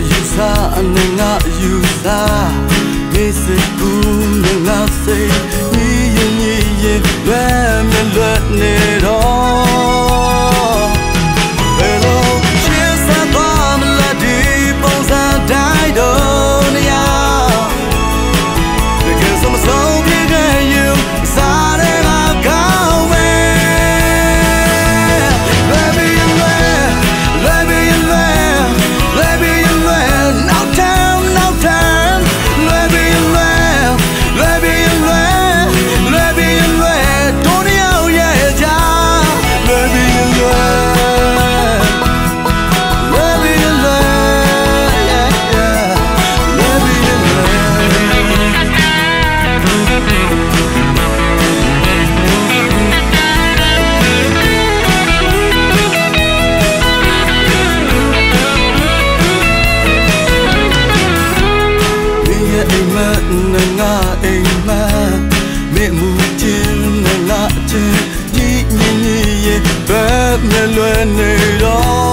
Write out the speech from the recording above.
ရဲ့ယူဆအနေငါယူဆမေးစစ်ဘူးငါစိတ်ဒီရင်ရင်လွယ်မလွယ်နေ မျက်လွယ်နေတော့